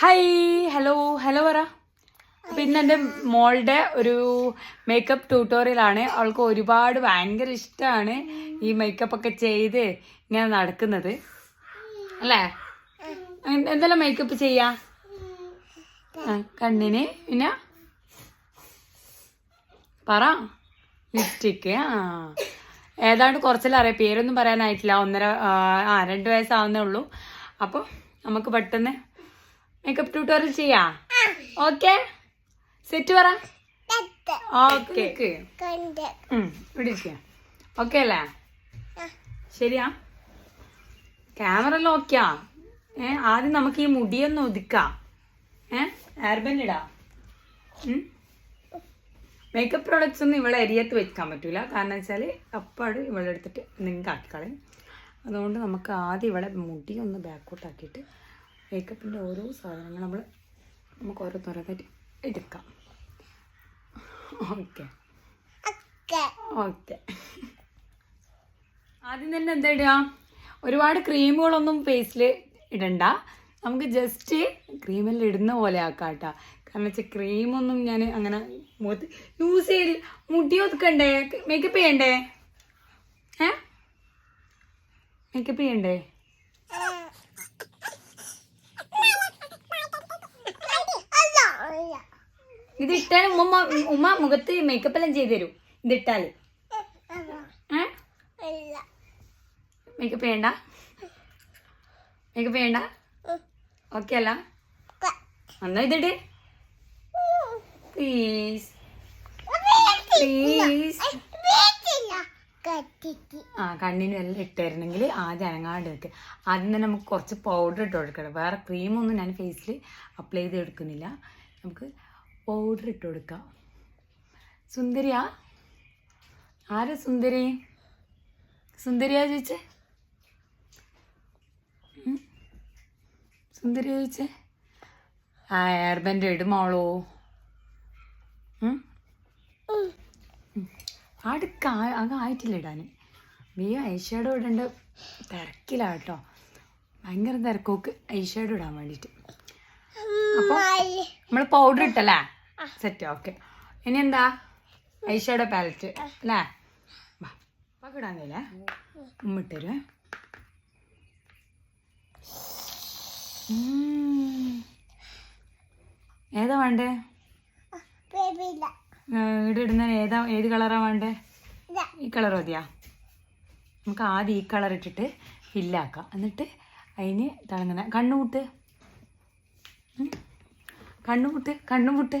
Hi hello hello പറ. അപ്പം ഇന്ന് എന്റെ മോളുടെ ഒരു മേക്കപ്പ് ട്യൂട്ടോറിയലാണ് അവൾക്ക് ഒരുപാട് ഭയങ്കര ഇഷ്ടമാണ് ഈ മേക്കപ്പ് ഒക്കെ ചെയ്ത് ഇങ്ങനെ നടക്കുന്നത്. അല്ലേ? എന്തെല്ലാം മേക്കപ്പ് ചെയ്യാ? കണ്ണിന് പിന്നെ? പറ. ലിപ്സ്റ്റിക്ക് ആ. ഏതാണ്ട് കുറച്ചെല്ലാം അറിയാം. പേരൊന്നും പറയാനായിട്ടില്ല. ഒന്നര ആ രണ്ട് വയസ്സാവുന്നേ ഉള്ളൂ. അപ്പോൾ നമുക്ക് പെട്ടെന്ന് മേക്കപ്പ് ട്യൂട്ടോറിയൽ ചെയ്യാ. ഓക്കെ സെറ്റ് പറ. ഓക്കെ ഇവിടെ ഓക്കെ അല്ലേ? ശരിയാ? ക്യാമറ ഓക്കെയാ ഏ ആദ്യം നമുക്ക് ഈ മുടിയൊന്ന് ഒതുക്കാം. ഏ ഹെയർബെൻഡ് മേക്കപ്പ് പ്രോഡക്റ്റ്സ് ഒന്നും ഇവളെ എരിയത്ത് വെക്കാൻ പറ്റൂല. കാരണം വെച്ചാൽ അപ്പാട് ഇവളെടുത്തിട്ട് നിങ്ങൾക്ക് ആക്കിക്കളയും. അതുകൊണ്ട് നമുക്ക് ആദ്യം ഇവളെ മുടി ഒന്ന് ബാക്കോട്ട് ആക്കിയിട്ട് മേക്കപ്പിന്റെ ഓരോ സാധനങ്ങൾ നമ്മൾ നമുക്ക് ഓരോന്നോരോന്നായിട്ട് എടുക്കാം. ഓക്കെ. ഓക്കെ. ആദ്യം തന്നെ എന്താ ഇടുക? ഒരുപാട് ക്രീമുകളൊന്നും ഫേസിൽ ഇടണ്ട. നമുക്ക് ജസ്റ്റ് ക്രീമെല്ലാം ഇടുന്ന പോലെ ആക്കാം കേട്ടോ കാരണം വെച്ചാൽ ക്രീമൊന്നും ഞാൻ അങ്ങനെ മുഖത്ത് യൂസ് ചെയ്ത് മുടി ഒതുക്കണ്ടേ? മേക്കപ്പ് ചെയ്യണ്ടേ? ഏ? മേക്കപ്പ് ചെയ്യണ്ടേ? ഇത് ഇട്ടാൽ ഉമ്മ ഉമ്മ മുഖത്ത് മേക്കപ്പ് എല്ലാം ചെയ്ത് തരും. ഇതിട്ടാൽ മേക്കപ്പ് വേണ്ട മേക്കപ്പ് വേണ്ട ഓക്കെ അല്ല. എന്നാ ഇതിട്ട് പ്ലീസ് പ്ലീസ് ആ കണ്ണിനും എല്ലാം ഇട്ടായിരുന്നെങ്കിൽ ആദ്യം അനങ്ങാണ്ട് നിൽക്കുക ആദ്യം തന്നെ നമുക്ക് കുറച്ച് പൗഡർ ഇട്ട് കൊടുക്കണം. വേറെ ക്രീമൊന്നും ഞാൻ ഫേസിൽ അപ്ലൈ ചെയ്ത് എടുക്കുന്നില്ല. നമുക്ക് പൗഡർ ഇട്ട് കൊടുക്കുക സുന്ദരിയാ? ആരാ സുന്ദരി? സുന്ദരിയാ ചോദിച്ചേ? സുന്ദരിയാ ചോദിച്ചേ? ആ എയർബന്റെ ഇടുമോളോ അടുക്ക അങ്ങ് ആയിട്ടില്ല ഇടാൻ വേ ഐഷാഡോ ഇടേണ്ട തിരക്കില്ല കേട്ടോ ഭയങ്കര തിരക്കോക്ക് ഐഷാഡോ ഇടാൻ വേണ്ടിയിട്ട്. അപ്പോൾ നമ്മൾ പൗഡർ ഇട്ടല്ലേ സെറ്റ് ഓക്കെ ഇനി എന്താ? ഐഷയുടെ പാലറ്റ് അല്ലേ? ഇടാൻ കഴിയില്ലേ ഉമ്മ ഇട്ടുതരുവേ ഉം. ഏതാ വേണ്ടേ? ഇവിടെ ഇടുന്ന ഏതാ ഏത് കളറാ വേണ്ടേ? ഈ കളർ മതിയാ. നമുക്ക് ആദ്യം ഈ കളർ ഇട്ടിട്ട് ഫില്ലാക്കാം എന്നിട്ട് അതിന് തിളങ്ങുന്ന കണ്ണുമുട്ട്. കണ്ണുമുട്ട് കണ്ണുമുട്ട്.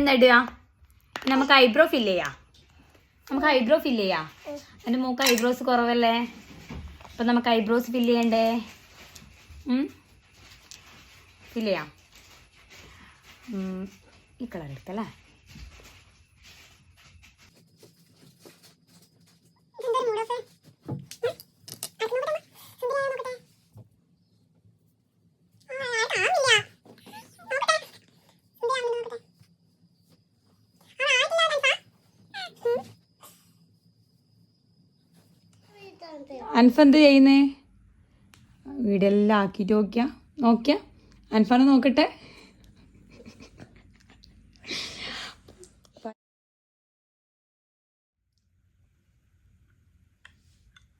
എന്താ നമുക്ക് ഐബ്രോ ഫില്ല് ചെയ്യാം. നമുക്ക് ഐബ്രോ ഫില്ല് ചെയ്യാം. എന്റെ മൂക്ക് ഐബ്രോസ് കുറവല്ലേ? അപ്പം നമുക്ക് ഐബ്രോസ് ഫില്ല് ചെയ്യണ്ടേ? ഫില്ല് ചെയ്യാം. ഈ കളർ എടുക്കല്ലേ അൻഫ എന്ത് ചെയ്യുന്നേ? വീടെല്ലാം ആക്കിയിട്ട് നോക്കിയാ. നോക്കിയാ. അൻഫാനെ നോക്കട്ടെ.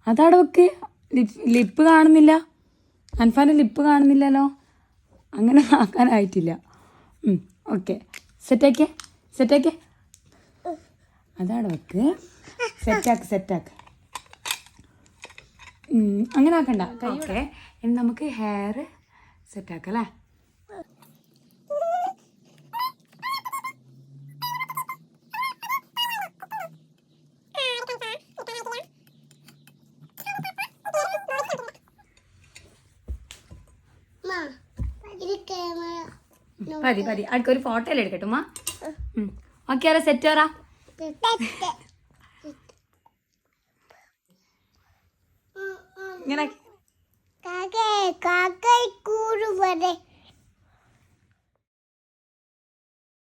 അതാടെ വെക്ക്. ലിപ്പ് കാണുന്നില്ല. അൻഫാന്റെ ലിപ്പ് കാണുന്നില്ലല്ലോ. അങ്ങനെ ആക്കാനായിട്ടില്ല. ഓക്കെ. സെറ്റാക്കിയ. സെറ്റാക്കിയ. അതാടെ വെക്ക്. സെറ്റാക്ക് സെറ്റാക്ക്. അങ്ങനെ ആക്കണ്ട. ഓക്കെ. ഇനി നമുക്ക് ഹെയർ സെറ്റ് ആക്കല്ലേ അല്ലേ? മതി മതി അടുക്ക ഒരു ഫോട്ടോ എടുക്കട്ടുമാ ഓക്കെ ആരാ? സെറ്റ് ആറാ ഇങ്ങനെ